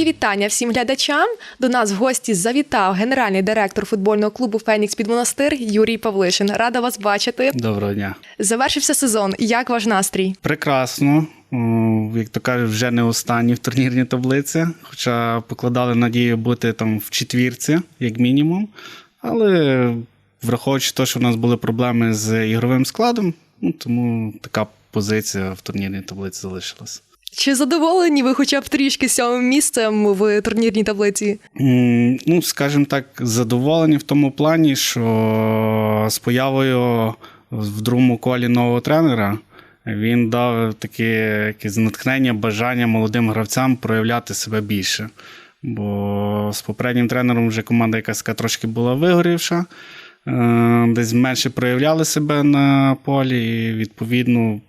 Мої вітання всім глядачам. До нас в гості завітав генеральний директор футбольного клубу Фенікс під монастир Юрій Павлишин. Рада вас бачити. Доброго дня. Завершився сезон. Як ваш настрій? Прекрасно. Як то кажуть, вже не останні в турнірній таблиці, хоча покладали надію бути там в четвірці, як мінімум. Але враховуючи те, що в нас були проблеми з ігровим складом, ну, тому така позиція в турнірній таблиці залишилась. Чи задоволені ви хоча б трішки сьомим місцем в турнірній таблиці? М, Ну, скажімо так, задоволені в тому плані, що з появою в другому колі нового тренера він дав таке якесь натхнення, бажання молодим гравцям проявляти себе більше. Бо з попереднім тренером вже команда якась трошки була вигорівша, е, десь менше проявляли себе на полі, і відповідно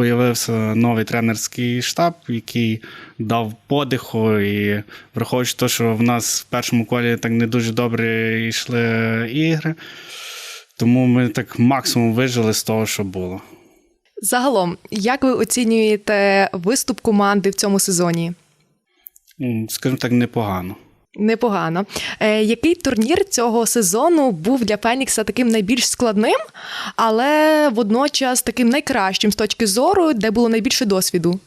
появився новий тренерський штаб, який дав подиху. І враховуючи те, що в нас в першому колі так не дуже добре йшли ігри, тому ми так максимум вижили з того, що було. Загалом, як ви оцінюєте виступ команди в цьому сезоні? Скажімо так, непогано. Непогано. Е, який турнір цього сезону був для Фенікса таким найбільш складним, але водночас таким найкращим з точки зору, де було найбільше досвіду?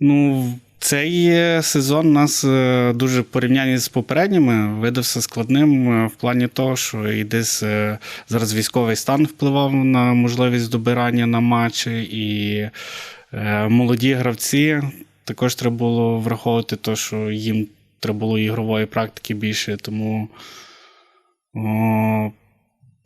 Ну, цей е, сезон у нас е, дуже порівнянні з попередніми видався складним е, в плані того, що і десь зараз військовий стан впливав на можливість добирання на матчі, і молоді гравці також треба було враховувати те, що їм треба було ігрової практики більше, тому. О,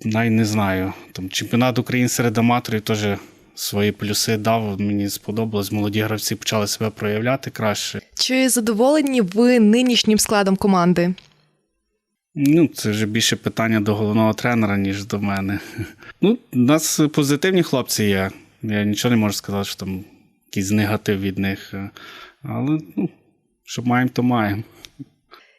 навіть не знаю. Там чемпіонат України серед аматорів теж свої плюси дав. Мені сподобалось. Молоді гравці почали себе проявляти краще. Чи задоволені ви нинішнім складом команди? Ну, це вже більше питання до головного тренера, ніж до мене. Ну, у нас позитивні хлопці є. Я нічого не можу сказати, що там якийсь негатив від них. Але ну, що маємо, то маємо.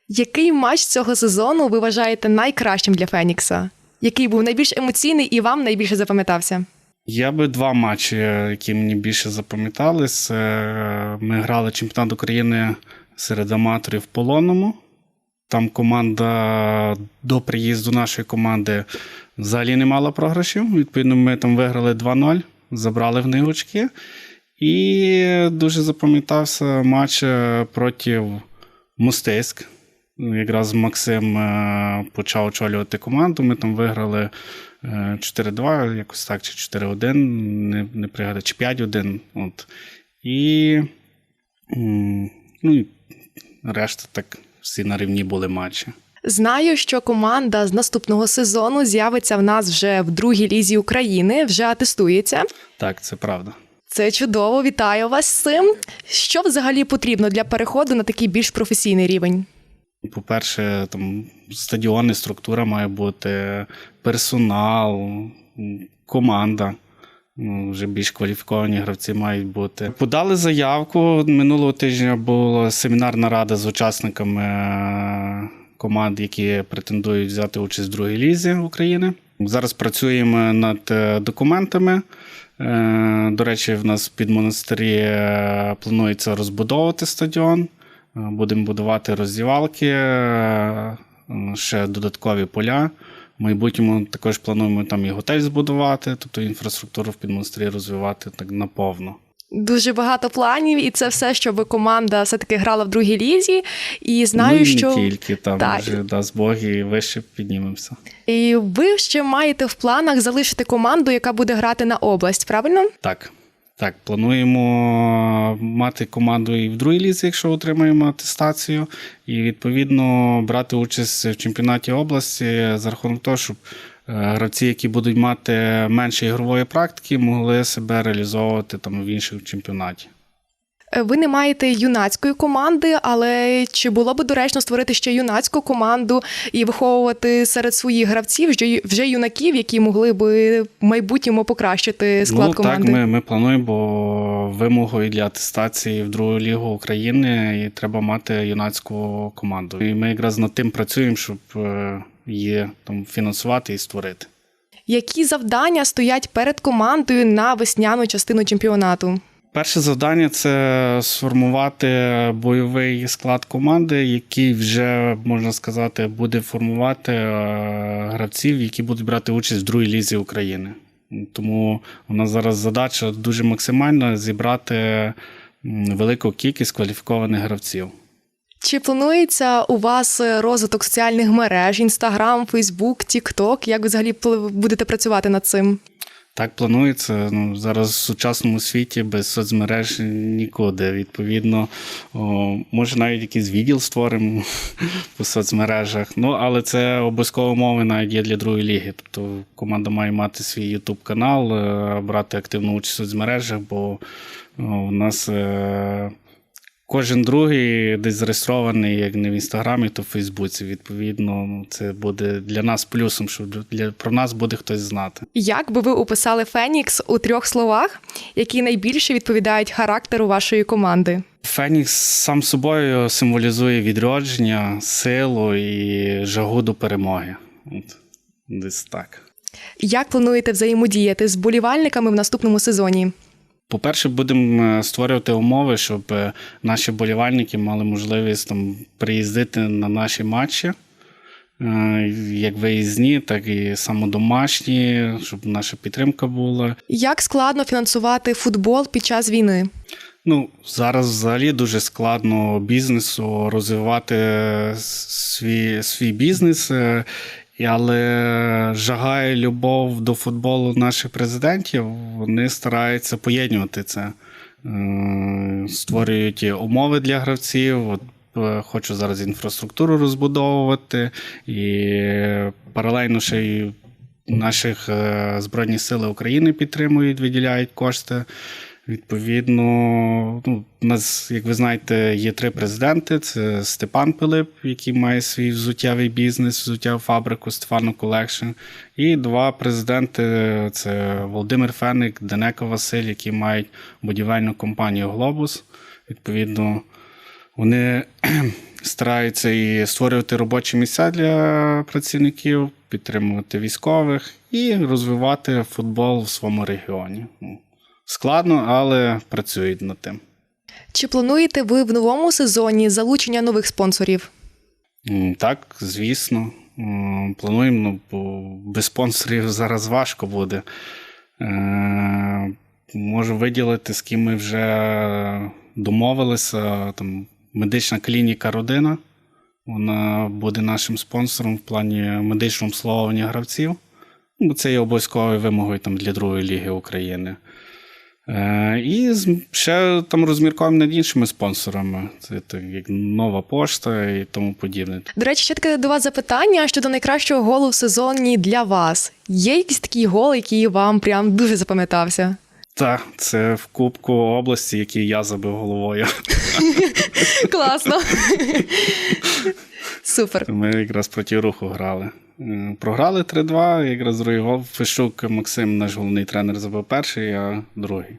Який матч цього сезону ви вважаєте найкращим для Фенікса? Який був найбільш емоційний і вам найбільше запам'ятався? Я би два матчі, які мені більше запам'ятались. Ми грали чемпіонат України серед аматорів в полонному. Там команда до приїзду нашої команди взагалі не мала програшів. Відповідно, ми там виграли 2-0, забрали в них очки. І дуже запам'ятався матч е, проти Мустиськ. Ну, Якраз Максим е, почав очолювати команду. Ми там виграли е, 4-2, якось так, чи 4-1, не, не пригадаю, чи 5-1. От. І, ну, і решта так всі на рівні були матчі. Знаю, що команда з наступного сезону з'явиться в нас вже в другій лізі України, вже атестується. Так, це правда. Це чудово, вітаю вас з цим. Що взагалі потрібно для переходу на такий більш професійний рівень? По-перше, там стадіони, структура має бути, персонал, команда. Ну, Вже більш кваліфіковані гравці мають бути. Подали заявку. Минулого тижня була семінарна рада з учасниками е, команд, які претендують взяти участь в другій лізі України. Зараз працюємо над е, документами. Е, До речі, в нас під монастирі планується розбудовувати стадіон. Будемо будувати роздівалки, е, ще додаткові поля. В майбутньому також плануємо там і готель збудувати, тобто інфраструктуру в підмонастирі розвивати так наповно. Дуже багато планів, і це все, щоб команда все-таки грала в другій лізі. І знаю, ну, і що не тільки там Так. вже дасть Бог і вище піднімемося. і ви ще маєте в планах залишити команду, яка буде грати на область, правильно? Так. Так, плануємо мати команду і в другій лізі, якщо отримаємо атестацію, і відповідно брати участь в чемпіонаті області за рахунок того, щоб е, гравці, які будуть мати менше ігрової практики, могли себе реалізовувати там в інших чемпіонаті. Е, Ви не маєте юнацької команди, але чи було би доречно створити ще юнацьку команду і виховувати серед своїх гравців вже, вже юнаків, які могли би в майбутньому покращити склад ну, команди? Так, ми, ми плануємо, бо вимогою для атестації в другу лігу України і треба мати юнацьку команду. І ми якраз над тим працюємо, щоб е, її там фінансувати і створити. Які завдання стоять перед командою на весняну частину чемпіонату? Перше завдання це сформувати бойовий склад команди, який вже можна сказати буде формувати е, гравців, які будуть брати участь в другій лізі України. Тому у нас зараз задача дуже максимальна зібрати велику кількість кваліфікованих гравців. Чи планується у вас е, розвиток соціальних мереж, Інстаграм, Фейсбук, Тікток? Як ви взагалі будете працювати над цим? Так планується. Ну, зараз в сучасному світі без соцмереж нікуди. Відповідно, о, може навіть якийсь відділ створимо по соцмережах. Ну, але це обов'язково умови навіть є для другої ліги. Тобто команда має мати свій YouTube канал, е, брати активну участь в соцмережах, бо о, у нас. е, Кожен другий десь зареєстрований, як не в інстаграмі, то в Фейсбуці. Відповідно, це буде для нас плюсом, що для, про нас буде хтось знати. Як би ви описали Фенікс у трьох словах, які найбільше відповідають характеру вашої команди? Фенікс сам собою символізує відродження, силу і жагу до перемоги. От, десь так. Як плануєте взаємодіяти з болівальниками в наступному сезоні? По-перше, будемо е, створювати умови, щоб е, наші болівальники мали можливість там приїздити на наші матчі, е, як виїзні, так і самодомашні, щоб наша підтримка була. Як складно фінансувати футбол під час війни? Ну, зараз взагалі дуже складно бізнесу розвивати свій, свій бізнес, але жага любов до футболу наших президентів вони стараються поєднувати це. Е, Створюють умови для гравців. Е, хочу зараз інфраструктуру розбудовувати, і паралельно ще й наших е, Збройні Сили України підтримують, виділяють кошти. Відповідно, ну, у нас, як ви знаєте, є три президенти: це Степан Пилип, який має свій взуттєвий бізнес, взуттєву фабрику Стефано Колекшн. І два президенти: це Володимир Феник, Денека Василь, які мають будівельну компанію Глобус. Відповідно, вони стараються і створювати робочі місця для працівників, підтримувати військових і розвивати футбол в своєму регіоні. Ну, Складно, але працюють над тим. Чи плануєте ви в новому сезоні залучення нових спонсорів? Так, звісно. Плануємо, ну, бо без спонсорів зараз важко буде. Е, Можу виділити, з ким ми вже домовилися. Там, медична клініка Родина. Вона буде нашим спонсором в плані медичного обслуговування гравців. Бо це є обов'язковою вимогою там, для другої ліги України. Е, і ще там розмірковуємо над іншими спонсорами. Це так, як нова пошта і тому подібне. До речі, ще таке до вас запитання щодо найкращого голу в сезоні для вас. Є якийсь такий гол, який вам прям дуже запам'ятався? Так, це в Кубку області, який я забив головою. Класно. Супер. Ми якраз проти руху грали. Програли 3-2, якраз другий гол. Фишук Максим, наш головний тренер, забив перший, а другий.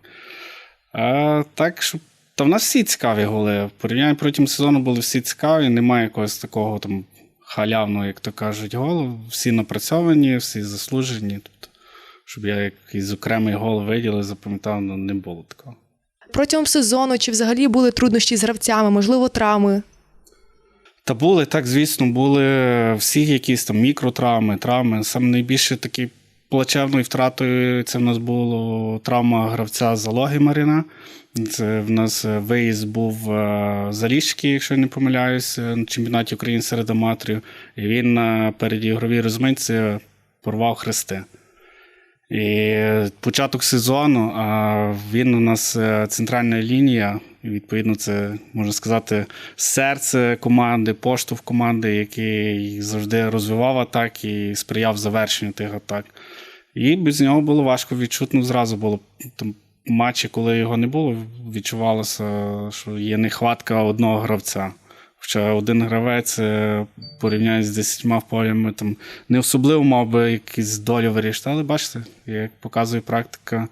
А так, що та в нас всі цікаві голи. Порівняння протягом сезону були всі цікаві, немає якогось такого там халявного, як то кажуть, голу. Всі напрацьовані, всі заслужені. Тобто, щоб я якийсь окремий гол виділив, запам'ятав, ну не було такого. Протягом сезону чи взагалі були труднощі з гравцями, можливо, травми? Та були, так, звісно, були всі якісь там мікротравми, травми. Саме найбільше такі плачевною втратою це в нас була травма гравця Залоги Маріна. Це в нас виїзд був е, за Ріжки, якщо не помиляюся, на чемпіонаті України серед аматорів. І він на передігровій розминці порвав хрести. І початок сезону, а він у нас е, центральна лінія, відповідно, це можна сказати серце команди, поштовх команди, який завжди розвивав атаки і сприяв завершенню тих атак. І без нього було важко відчутно зразу було там матчі, коли його не було, відчувалося, що є нехватка одного гравця. Хоча один гравець е, порівняно з десятьма полями там не особливо мав би якісь долю вирішити, але бачите, як показує практика,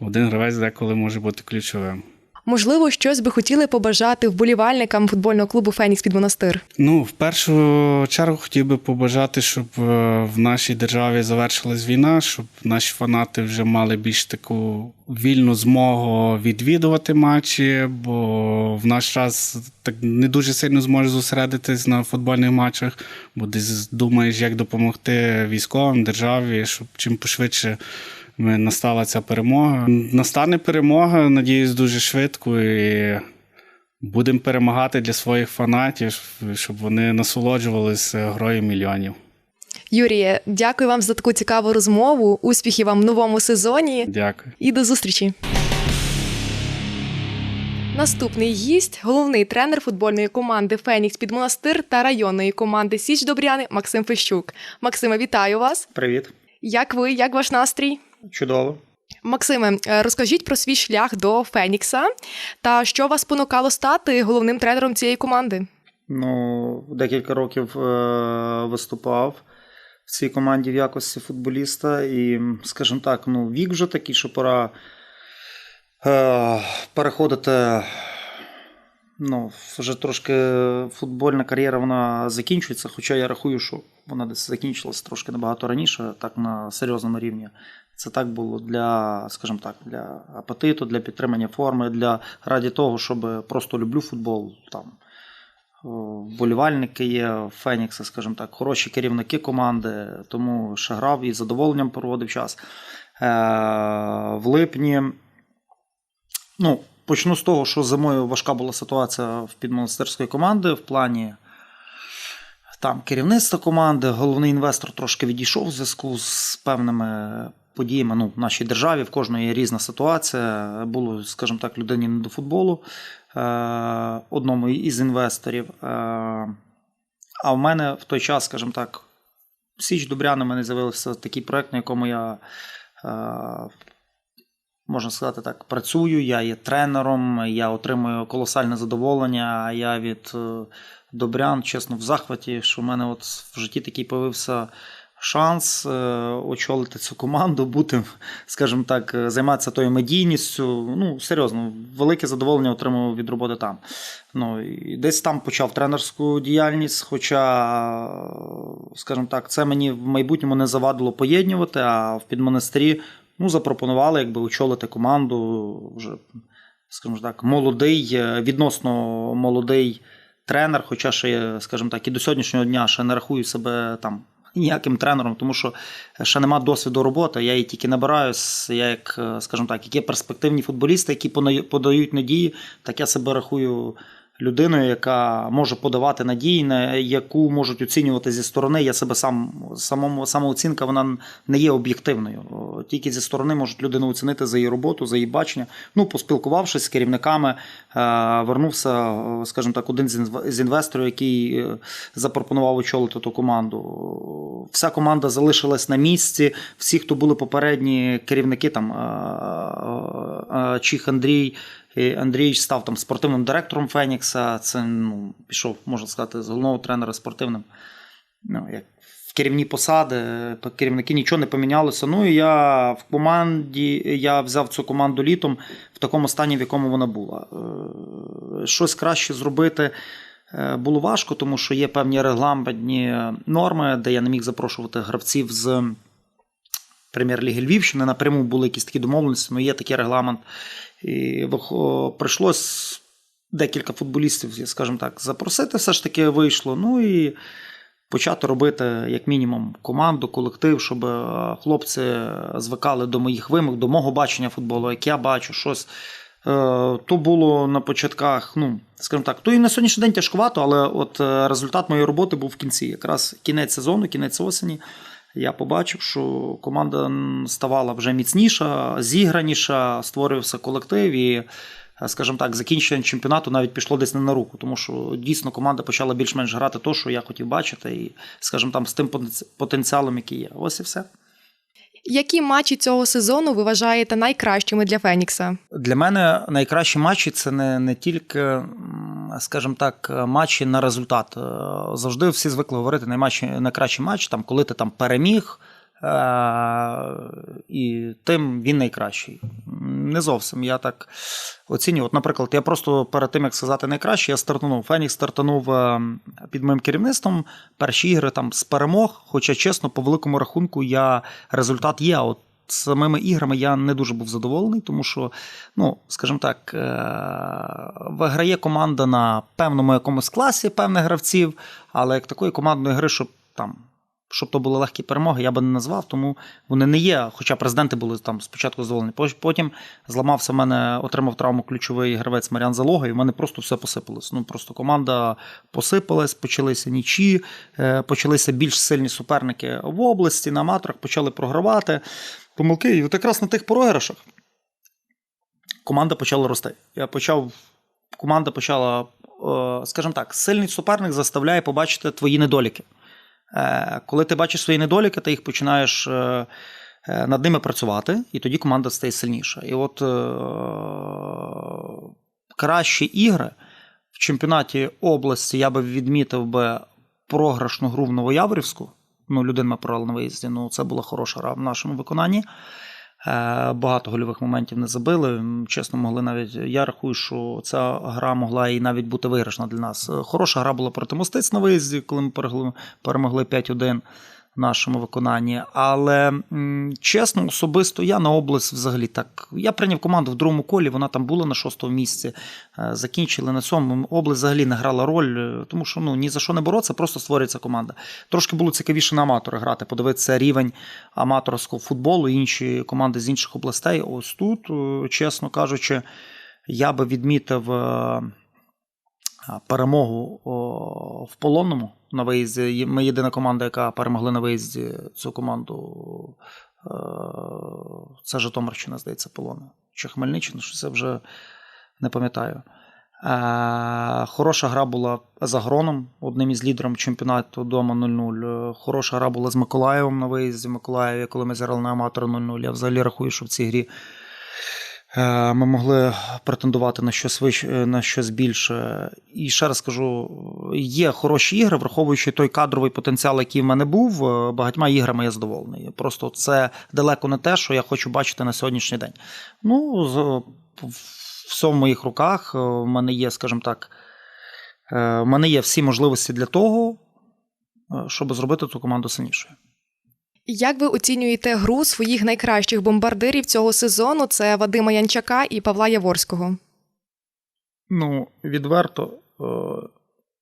один гравець деколи може бути ключовим. Можливо, щось би хотіли побажати вболівальникам футбольного клубу Фенікс під монастир. Ну, в першу чергу хотів би побажати, щоб е, в нашій державі завершилась війна, щоб наші фанати вже мали більш таку вільну змогу відвідувати матчі, бо в наш час так не дуже сильно зможеш зосередитись на футбольних матчах, бо десь думаєш, як допомогти військовим державі, щоб чим пошвидше. Ми- Настала ця перемога. Настане перемога, надіюсь, дуже швидко і Будемо перемагати для своїх фанатів, щоб вони насолоджувалися грою мільйонів. Юріє, дякую вам за таку цікаву розмову. Успіхів вам в новому сезоні Дякую. і до зустрічі. Наступний гість головний тренер футбольної команди Фенікс під монастир та районної команди Січ Добряни Максим Фещук. Максиме, вітаю вас. Привіт, Як ви? Як ваш настрій? Чудово. Максиме, е, розкажіть про свій шлях до Фенікса та що вас спонукало стати головним тренером цієї команди? Ну, декілька років е- виступав в цій команді в якості футболіста, і, скажімо так, ну, вік вже такий, що пора е- переходити. Ну, вже трошки футбольна кар'єра вона закінчується, хоча я рахую, що вона десь закінчилась трошки набагато раніше, так на серйозному рівні. Це так було для, скажімо так, для апетиту, для підтримання форми, для раді того, щоб просто люблю футбол. Там о, вболівальники є Фенікса, скажімо так, хороші керівники команди, тому ще грав і з задоволенням проводив час. Е, в липні. Ну, почну з того, що зимою важка була ситуація в підмонастирської команди в плані там керівництва команди, головний інвестор трошки відійшов у зв'язку з певними подіями ну, в нашій державі. В кожної є різна ситуація. Було, скажімо так, людині не до футболу е, одному із інвесторів. Е, а в мене в той час, скажімо так, Січ Добряна, в мене з'явився такий проект, на якому я. Е, Можна сказати так, працюю, я є тренером, я отримую колосальне задоволення. Я від Добрян, чесно, в захваті, що в мене от в житті такий появився шанс е, очолити цю команду, бути, скажімо так, е, займатися тою медійністю. Ну, серйозно, велике задоволення отримав від роботи там. Ну, і десь там почав тренерську діяльність, хоча, скажімо так, це мені в майбутньому не завадило поєднувати, а в підмонастирі ну, запропонували якби очолити команду вже, скажімо так, молодий, е, відносно молодий тренер, хоча ще, скажімо так, і до сьогоднішнього дня ще не рахую себе там ніяким тренером, тому що ще нема досвіду роботи. Я її тільки набираю. я як, е, скажімо так, які перспективні футболісти, які подають надії, так я себе рахую людиною, яка може подавати надії, на яку можуть оцінювати зі сторони. Я себе сам самому самооцінка вона не є об'єктивною. Тільки зі сторони можуть людину оцінити за її роботу, за її бачення. Ну, поспілкувавшись з керівниками, е, вернувся, е, скажімо так, один з інв- з інвесторів, який е, запропонував очолити ту команду. Вся команда залишилась на місці. Всі, хто були попередні керівники, там Чіх Андрій. Андрій став там спортивним директором Фенікса. Це ну, пішов, можна сказати, з головного тренера спортивним. Ну, як в керівні посади, керівники нічого не помінялося. Ну і я в команді, я взяв цю команду літом в такому стані, в якому вона була. Е, Щось краще зробити. е, Було важко, тому що є певні регламентні норми, де я не міг запрошувати гравців з прем'єр-ліги Львівщини. Напряму були якісь такі домовленості, але є такий регламент. І прийшлось декілька футболістів, скажімо так, запросити, все ж таки вийшло. Ну і почати робити, як мінімум, команду, колектив, щоб е, хлопці звикали до моїх вимог, до мого бачення футболу, як я бачу щось. Е, То було на початках, ну, скажімо так, то і на сьогоднішній день тяжкувато, але от е, результат моєї роботи був в кінці. Якраз кінець сезону, кінець осені. Я побачив, що команда ставала вже міцніша, зіграніша, створився колектив і, е, скажімо так, закінчення чемпіонату навіть пішло десь не на руку, тому що дійсно команда почала більш-менш грати то, що я хотів бачити, і, скажімо там, з тим потенціалом, який є. Ось і все. Які матчі цього сезону ви вважаєте найкращими для Фенікса? Для мене найкращі матчі це не, не тільки, скажімо так, матчі на результат. Е, Завжди всі звикли говорити найматчі, найкращий матч, там, коли ти там переміг, Е, і тим він найкращий. Не зовсім. Я так оцінюю. От, наприклад, я просто перед тим, як сказати найкраще, я стартанув. Фенікс стартанув е, під моїм керівництвом. Перші ігри там з перемог. Хоча, чесно, по великому рахунку, я результат є. От самими іграми я не дуже був задоволений, тому що, ну, скажімо так, е, виграє команда на певному якомусь класі певних гравців, але як такої командної гри, щоб там. Щоб то були легкі перемоги, я би не назвав, тому вони не є. Хоча президенти були там спочатку задоволені. Потім зламався в мене, отримав травму ключовий гравець Маріан Залога, і в мене просто все посипалось. Ну просто команда посипалась, почалися нічі, е, почалися більш сильні суперники в області, на аматорах, почали програвати помилки. І от якраз на тих програшах команда почала рости. Я почав, команда почала, е, скажімо так, сильний суперник заставляє побачити твої недоліки. Е, Коли ти бачиш свої недоліки, ти їх починаєш е, над ними працювати, і тоді команда стає сильніша. І от кращі ігри в чемпіонаті області я би відмітив би програшну гру в Новояворівську. Ну, людина ми на виїзді. Ну, це була хороша гра в нашому виконанні. Е, Багато гольових моментів не забили. Чесно, могли навіть. Я рахую, що ця гра могла і навіть бути виграшна для нас. Е, Хороша гра була проти Мостиць на виїзді, коли ми перемогли 5-1 в нашому виконанні. Але чесно, особисто я на область взагалі так. Я прийняв команду в другому колі, вона там була на шостому місці. Е, Закінчили на цьому. Область взагалі не грала роль, е, тому що ну ні за що не боротися, просто створюється команда. Трошки було цікавіше на аматори грати, подивитися рівень аматорського футболу, інші команди з інших областей. Ось тут, е, чесно кажучи, я би відмітив перемогу в полонному на виїзді. Ми єдина команда, яка перемогли на виїзді цю команду. е, Це Житомирщина, здається, полону. Чи Хмельниччина, що це вже не пам'ятаю. Е, Хороша гра була за Гроном, одним із лідерів чемпіонату дома 0-0. Е, Хороша гра була з Миколаєвом на виїзді Миколаєві, коли ми зіграли на аматора 0-0. Я взагалі рахую, що в цій грі ми могли претендувати на щось вище, на щось більше. І ще раз скажу: є хороші ігри, враховуючи той кадровий потенціал, який в мене був, е, багатьма іграми я задоволений. Просто це далеко не те, що я хочу бачити на сьогоднішній день. Ну, все в моїх руках. Е, В мене є, скажімо так, е, в мене є всі можливості для того, е, щоб зробити цю команду сильнішою. Як ви оцінюєте гру своїх найкращих бомбардирів цього сезону? Це Вадима Янчака і Павла Яворського. Ну, відверто е,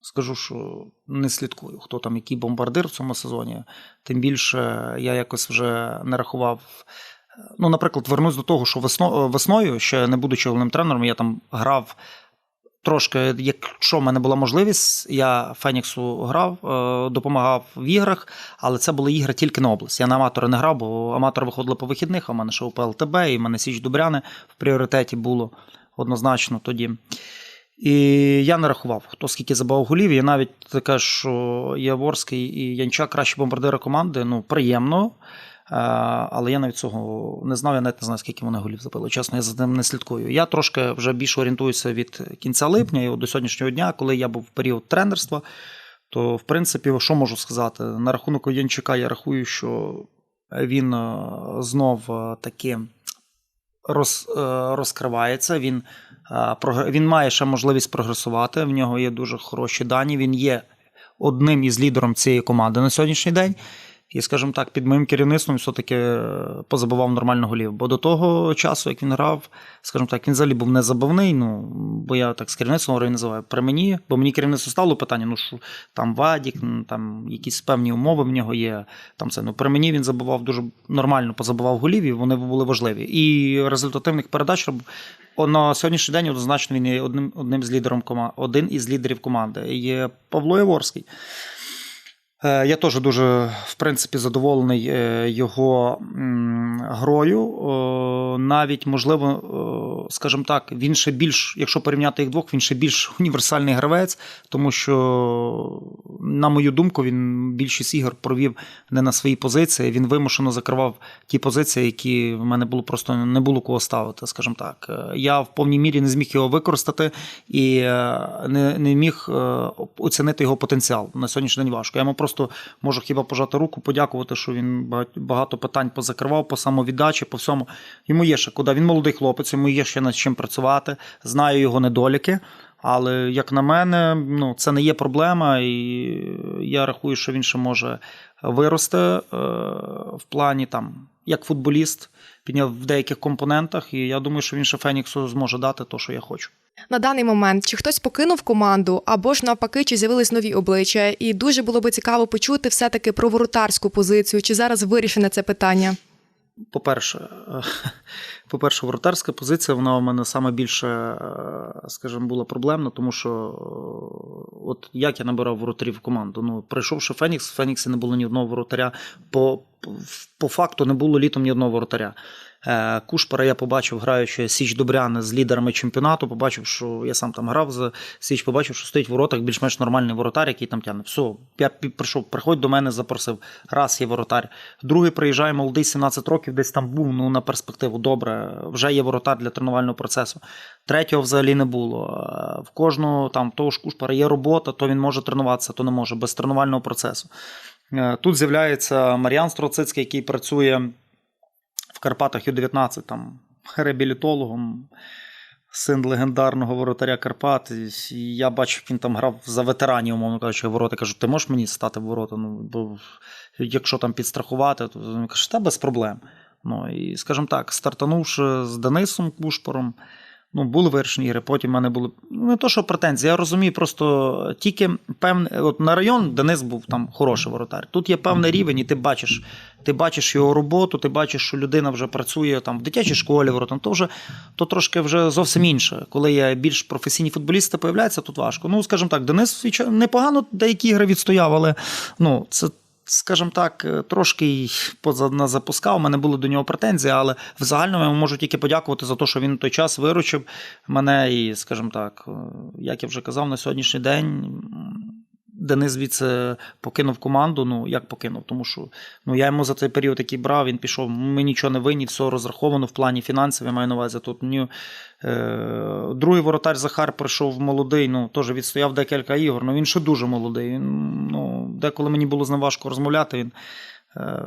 скажу, що не слідкую, хто там який бомбардир в цьому сезоні. Тим більше я якось вже не рахував. Ну, наприклад, вернусь до того, що весно, весною, ще не будучи головним тренером, я там грав трошки, якщо в мене була можливість, я Феніксу грав, е, допомагав в іграх, але це були ігри тільки на область. Я на аматори не грав, бо аматори виходили по вихідних, а в мене ще УПЛТБ, і в мене Січ Дубряни в пріоритеті було однозначно тоді. І я не рахував, хто скільки забав голів. Я навіть таке, що Яворський і Янчак кращі бомбардири команди. Ну, приємно. Е, Але я навіть цього не знав, я навіть не знаю, скільки вони голів забили. Чесно, я за ним не слідкую. Я трошки вже більше орієнтуюся від кінця липня і до сьогоднішнього дня, коли я був в період тренерства, то в принципі, що можу сказати? На рахунок Янчака я рахую, що він е, знов е, таки роз, розкривається. Він, він має ще можливість прогресувати. В нього є дуже хороші дані. Він є одним із лідером цієї команди на сьогоднішній день. І, скажімо так, під моїм керівництвом все-таки е, позабивав нормально голів. Бо до того часу, як він грав, скажімо так, він взагалі був не забивний. Ну, бо я так з керівництвом називаю при мені, бо мені керівництво ставило питання: ну що там Вадік, ну, там якісь певні умови в нього є. Там це ну при мені він забивав дуже нормально, позабивав голів, і вони були важливі. І результативних передач. На сьогоднішній день однозначно він є одним, одним з лідером кома- один із лідерів команди. Є Павло Яворський. Е, Я теж дуже, в принципі, задоволений е, його грою. Е, Навіть, можливо, скажімо так, він ще більш, якщо порівняти їх двох, він ще більш універсальний гравець, тому що, на мою думку, він більшість ігор провів не на своїй позиції. Він вимушено закривав ті позиції, які в мене було просто не було кого ставити, скажімо так. Я в повній мірі не зміг його використати і не, не міг оцінити його потенціал. На сьогоднішній день важко. Я йому просто просто можу хіба пожати руку, подякувати, що він багато питань позакривав по самовіддачі, по всьому. Йому є ще куди. Він молодий хлопець, йому є ще над чим працювати. Знаю його недоліки. Але як на мене, ну це не є проблема, і я рахую, що він ще може вирости е, в плані там як футболіст, підняв в деяких компонентах, і я думаю, що він ще Феніксу зможе дати те, що я хочу. На даний момент чи хтось покинув команду, або ж навпаки, чи з'явились нові обличчя? І дуже було би цікаво почути все-таки про воротарську позицію. Чи зараз вирішене це питання? По-перше, по-перше, воротарська позиція, вона у мене саме більше, е, скажімо, була проблемна, тому що е, от як я набирав воротарів в команду. Ну, прийшовши Фенікс, в Феніксі не було ні одного воротаря. По, по факту не було літом ні одного воротаря. Е, Кушпара я побачив, граючи Січ Добряни з лідерами чемпіонату. Побачив, що я сам там грав за Січ, побачив, що стоїть в воротах більш-менш нормальний воротар, який там тягне. Все, я прийшов, приходь до мене, запросив. Раз є воротар. Другий приїжджає молодий 17 років, десь там був ну, на перспективу. Добре, вже є воротар для тренувального процесу. Третього взагалі не було. Е, В кожного там того ж Кушпара є робота, то він може тренуватися, то не може, без тренувального процесу. Е, Тут з'являється Мар'ян Строцицький, який працює в Карпатах Ю-19 там реабілітологом, син легендарного воротаря Карпат. І я бачив, він там грав за ветеранів, умовно кажучи, ворота. Кажу, ти можеш мені стати ворота? Ну, бо якщо там підстрахувати, то він каже, та без проблем. Ну, і, скажімо так, стартанувши з Денисом Кушпором, ну, були вирішені ігри. Потім в мене були ну, не то, що претензії, я розумію, просто тільки певне, от на район Денис був там хороший воротар. Тут є певний рівень, і ти бачиш, ти бачиш його роботу, ти бачиш, що людина вже працює там в дитячій школі воротом. То вже то трошки вже зовсім інше. Коли є більш професійні футболісти, появляються, тут важко. Ну, скажімо так, Денис непогано деякі ігри відстояв, але ну, це. Скажімо так, трошки й поза запускав. У мене були до нього претензії, але в загальному я можу тільки подякувати за те, що він той час виручив мене. І, скажімо так, е, як я вже казав, на сьогоднішній день Денис звідси покинув команду. Ну, як покинув? Тому що ну, я йому за цей період, який брав, він пішов. Ми нічого не винні, все розраховано в плані фінансів, я маю на увазі. Тут мені, е, другий воротар Захар прийшов молодий, ну, теж відстояв декілька ігор. Ну, він ще дуже молодий. Ну, деколи мені було з ним важко розмовляти. Він, е,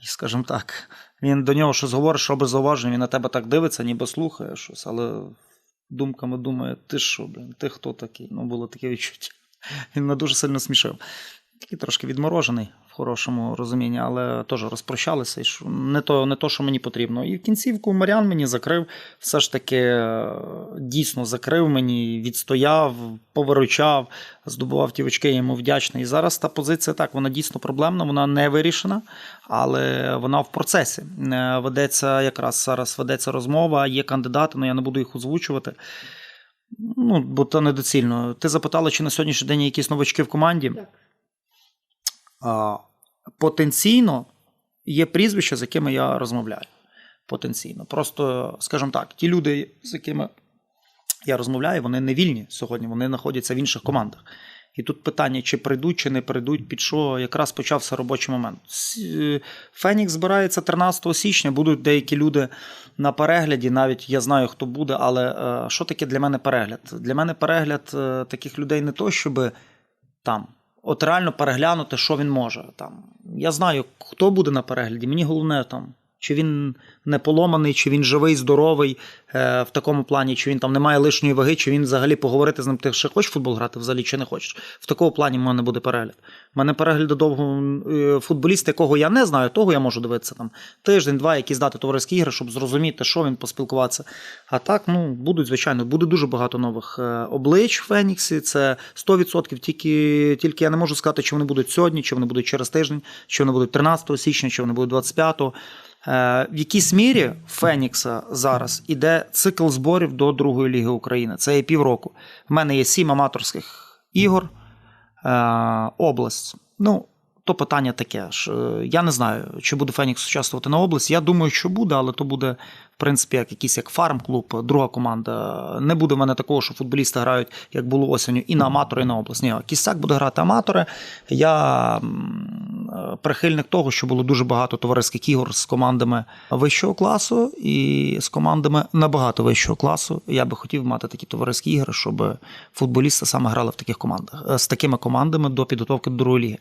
скажімо так, він до нього щось говорить, що без зауваження, він на тебе так дивиться, ніби слухає щось, але думками думає, ти що, блін, ти хто такий? Ну, було таке відчуття. Він мене дуже сильно смішив. Такий трошки відморожений в хорошому розумінні, але теж розпрощалися. І що не то, не то, що мені потрібно. І в кінцівку Маріан мені закрив, все ж таки е, дійсно закрив мені, відстояв, повиручав, здобував ті очки, я йому вдячний. І зараз та позиція так, вона дійсно проблемна, вона не вирішена, але вона в процесі. Е, Ведеться якраз зараз ведеться розмова, є кандидати, але я не буду їх озвучувати. Ну, бо то недоцільно. Ти запитала, чи на сьогоднішній день є якісь новачки в команді? Так. А, потенційно є прізвища, з якими я розмовляю. Потенційно. Просто, скажімо так, ті люди, з якими я розмовляю, вони не вільні сьогодні, вони знаходяться в інших командах. І тут питання, чи прийдуть, чи не прийдуть, під що якраз почався робочий момент. Е, Фенікс збирається 13 січня, будуть деякі люди на перегляді, навіть я знаю, хто буде, але е, що таке для мене перегляд? Для мене перегляд е, таких людей не то, щоб там. От реально переглянути, що він може. Там. Я знаю, хто буде на перегляді. Мені головне там, чи він не поломаний, чи він живий, здоровий е, в такому плані, чи він там не має лишньої ваги, чи він взагалі поговорити з ним, ти ще хочеш футбол грати, взагалі чи не хочеш. В такому плані в мене буде перегляд. У мене перегляди довго е, футболіст, якого я не знаю, того я можу дивитися там тиждень-два, якісь дати товариські ігри, щоб зрозуміти, що він поспілкуватися. А так, ну, будуть, звичайно, буде дуже багато нових е, облич в Феніксі. Це 100%. Тільки, тільки я не можу сказати, чи вони будуть сьогодні, чи вони будуть через тиждень, чи вони будуть 13 січня, чи вони будуть 25-го. Е, В якійсь мірі Фенікса зараз іде цикл зборів до Другої ліги України. Це є півроку. В мене є сім аматорських ігор, е, область. Ну, то питання таке. Е, Я не знаю, чи буде Фенікс участвувати на область. Я думаю, що буде, але то буде, принципі, як якийсь як фарм-клуб, друга команда. Не буде в мене такого, що футболісти грають, як було осінню, і на аматори, і на область. Ні, Кістяк буде грати аматори. Я е, прихильник того, що було дуже багато товариських ігор з командами вищого класу і з командами набагато вищого класу. Я би хотів мати такі товариські ігри, щоб футболісти саме грали в таких командах е, з такими командами до підготовки до другої ліги.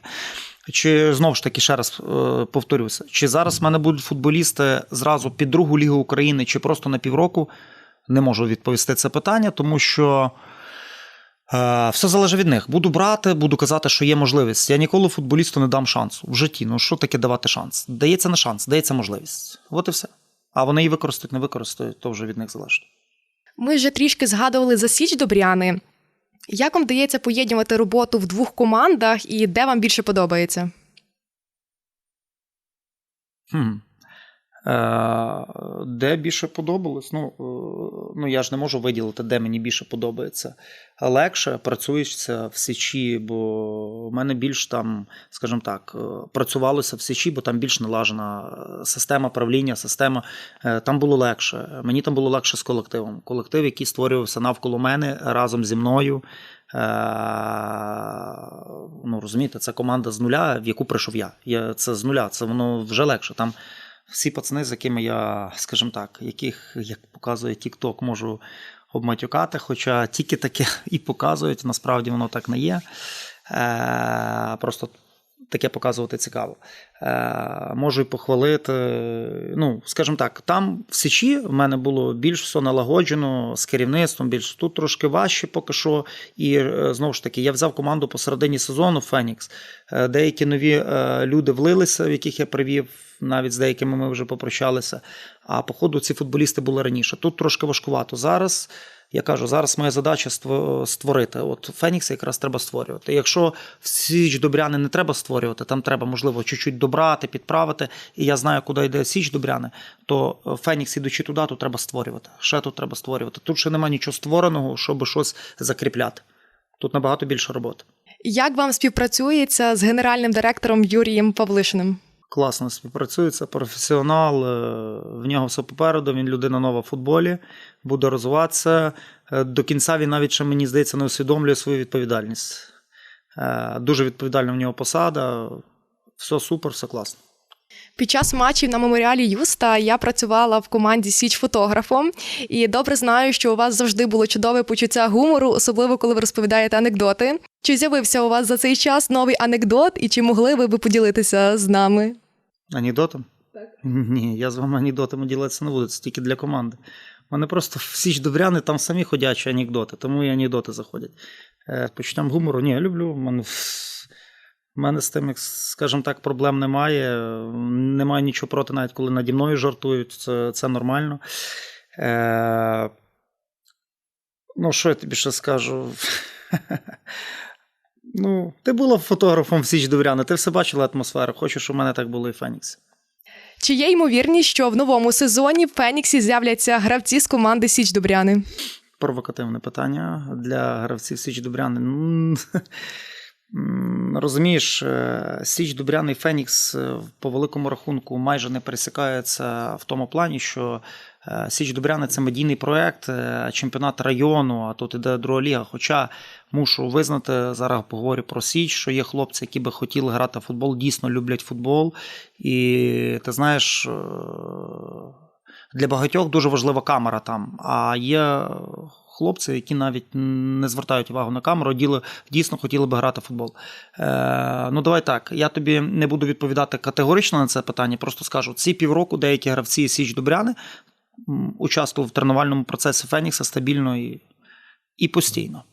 Чи знову ж таки ще раз е, повторюся, чи зараз в мене будуть футболісти зразу під другу лігу України, чи просто на півроку? Не можу відповісти це питання, тому що е, все залежить від них. Буду брати, буду казати, що є можливість. Я ніколи футболісту не дам шансу в житті. Ну що таке давати шанс? Дається не шанс, дається можливість. От і все. А вони її використають, не використають, то вже від них залежить. Ми вже трішки згадували за Січ Добряни. Як вам вдається поєднувати роботу в двох командах і де вам більше подобається? Хм. Е, де більше подобалось? Ну, е, ну, я ж не можу виділити, де мені більше подобається. Легше працюється в Січі, бо в мене більш там, скажімо так, е, працювалося в Січі, бо там більш налажена система правління, система. Там було легше. Мені там було легше з колективом. Колектив, який створювався навколо мене разом зі мною. Ну, розумієте, це команда з нуля, в яку прийшов я. Це з нуля, це воно вже легше. Там всі пацани, з якими я, скажімо так, яких, як показує TikTok, можу обматюкати, хоча тільки таке і показують, насправді воно так не є. Е, просто таке показувати цікаво. Е, можу й похвалити. Ну, скажімо так, там в Січі в мене було більш все налагоджено з керівництвом, більш тут трошки важче поки що. І е, знову ж таки, я взяв команду посередині сезону Фенікс. Е, Деякі нові е, люди влилися, в яких я привів. Навіть з деякими ми вже попрощалися. А по ходу ці футболісти були раніше. Тут трошки важкувато. Зараз я кажу, зараз моя задача ство- створити. От Фенікс якраз треба створювати. Якщо Січ Добряни не треба створювати, там треба, можливо, чуть-чуть добрати, підправити. І я знаю, куди йде Січ Добряни, то е, Фенікс, ідучи туди, то треба створювати. Ще тут треба створювати. Тут ще немає нічого створеного, щоб щось закріпляти. Тут набагато більше роботи. Як вам співпрацюється з генеральним директором Юрієм Павлишиним? класно співпрацюється, професіонал. е, В нього все попереду. Він людина нова в футболі, буде розвиватися. Е, До кінця він навіть ще, мені здається, не усвідомлює свою відповідальність. Е, Дуже відповідальна в нього посада. Все супер, все класно. Під час матчів на меморіалі Юста я працювала в команді Січ фотографом і добре знаю, що у вас завжди було чудове почуття гумору, особливо коли ви розповідаєте анекдоти. Чи з'явився у вас за цей час новий анекдот, і чи могли ви би поділитися з нами? Анекдотом? Так. Ні, я з вами анекдотами ділитися не буду, це тільки для команди. Мене просто в Січ Добряни там самі ходячі анекдоти, тому і анекдоти заходять. Е, Почуттям гумору, ні, я люблю. Мене, мене з тим, скажімо так, проблем немає. Немає нічого проти, навіть коли наді мною жартують, це, це нормально. Е, ну, що я тобі ще скажу? Ну, ти була фотографом в Січ Добряни, ти все бачила атмосферу. Хочу, щоб у мене так було і в Феніксі. Чи є ймовірність, що в новому сезоні в Феніксі з'являться гравці з команди Січ Добряни? Провокативне питання для гравців Січ Добряни. Ну, Розумієш, е, Січ Добряний Фенікс е, по великому рахунку майже не пересікаються в тому плані, що Січ Добряни це медійний проект, е, чемпіонат району, а тут іде друга ліга. Хоча мушу визнати, зараз поговорю про Січ, що є хлопці, які би хотіли грати в футбол, дійсно люблять футбол. І ти знаєш. е, для багатьох дуже важлива камера там. А є хлопці, які навіть не звертають увагу на камеру, дійсно хотіли би грати в футбол. Е, ну, давай так. Я тобі не буду відповідати категорично на це питання, просто скажу: ці півроку деякі гравці Січ Добряни м, участвували в тренувальному процесі Фенікса стабільно і, і постійно.